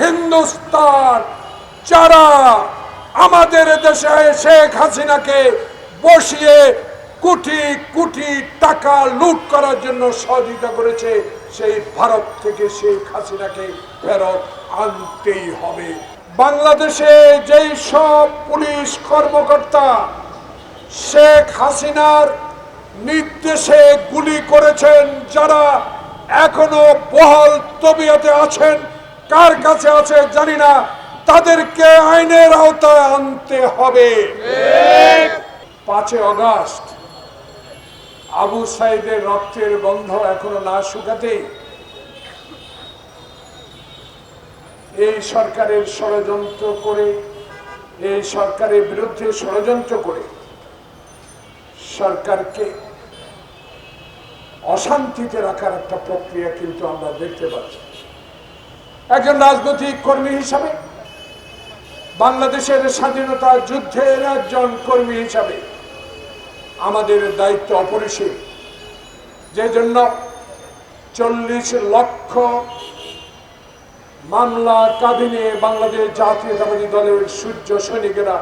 হিন্দুস্তান, যারা আমাদের দেশে শেখ হাসিনাকে বসিয়ে কোটি কোটি টাকা লুট করার জন্য সহযোগিতা করেছে, সেই ভারত থেকে শেখ হাসিনাকে ফেরত আনতেই হবে। বাংলাদেশে যেই সব পুলিশ কর্মকর্তা শেখ হাসিনার নির্দেশে গুলি করেছেন, যারা এখনও বহাল তবিয়তে আছেন কার কাছে আছে জানি না, তাদেরকে আইনের আওতায় আনতে হবে। পাঁচই অগাস্ট, আবু সাইদের রক্তের গন্ধ এখনও না শুকাতেই এই সরকারের ষড়যন্ত্র করে, এই সরকারের বিরুদ্ধে ষড়যন্ত্র করে সরকারকে অশান্তিতে রাখার একটা প্রক্রিয়া কিন্তু আমরা দেখতে পাচ্ছি। রাজনৈতিক কর্মী হিসাবে, বাংলাদেশের স্বাধীনতা যুদ্ধের একজন কর্মী হিসাবে আমাদের দায়িত্ব অপরিসীম। যে জন্য চল্লিশ লক্ষ মামলা কাঁদিনে বাংলাদেশ জাতীয়তাবাদী দলের সূর্য সৈনিকেরা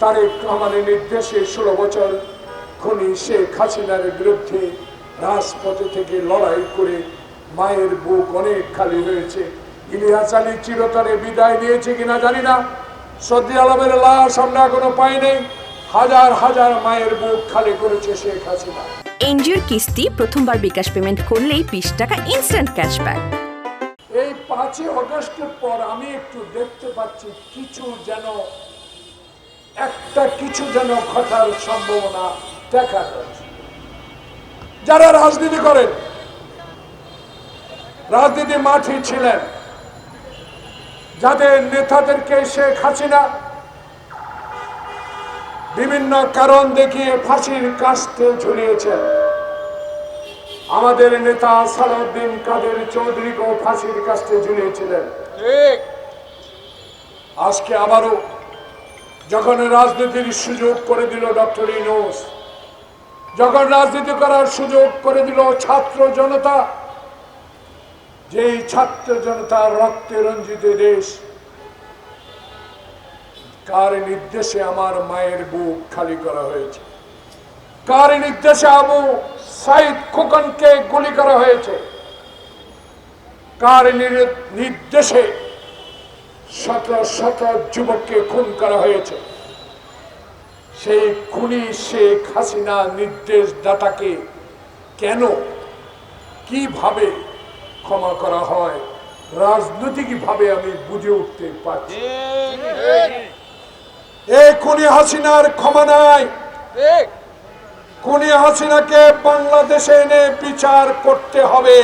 তারেক রহমানের নির্দেশে ষোলো বছর খনি শেখ হাসিনার বিরুদ্ধে রাজপথে থেকে লড়াই করে মায়ের বুক অনেক খালি হয়েছে। ইলিয়াস আলী চিরতরে বিদায় নিয়েছে কিনা জানি না। সর্দি আলমের লাশ আমরা এখনও পাই নেই। হাজার হাজার মায়ের বুক খালি করেছে শেখ হাসিনা। এনজিওর কিস্তি প্রথমবার বিকাশ পেমেন্ট করলেই বিশ টাকা ইনস্ট্যান্ট ক্যাশব্যাক এই পাঁচই অগস্টের পর আমি একটু দেখতে পাচ্ছি কিছু যেন একটা কিছু যেন ঘটার সম্ভাবনা দেখা যাচ্ছে। যারা রাজনীতি করেন রাজনীতি মাঠে ছিলেন। যাদের নেতাদেরকে শেখ হাসিনা বিভিন্ন কারণ দেখিয়ে ফাঁসির কাস্তে ঝুলিয়েছেন। আমাদের নেতা সালাউদ্দিন কাদের চৌধুরীকেও ফাঁসির কাস্তে ঝুলিয়েছিলেন। আজকে আবারও যখন রাজনীতির সুযোগ করে দিল ডক্টর ইনোস যখন রাজনীতি করার সুযোগ করে দিল ছাত্র জনতা যেই ছাত্র জনতার রক্তে রঞ্জিত দেশ, কার নির্দেশে আমার মায়ের বুক খালি করা হয়েছে? কার নির্দেশে আবু সাইদ খোকনকে গুলি করা হয়েছে? কার নির- নির্দেশে শত শত যুবককে খুন করা হয়েছে? সেই খুনি শেখ হাসিনা নির্দেশদাতাকে কেন, কীভাবে ক্ষমা করা হয়। রাজনৈতিক ভাবে আমি বুঝে উঠতে পারছি এই খুনি হাসিনার ক্ষমা নাই। খুনি হাসিনাকে বাংলাদেশে এনে বিচার করতে হবে।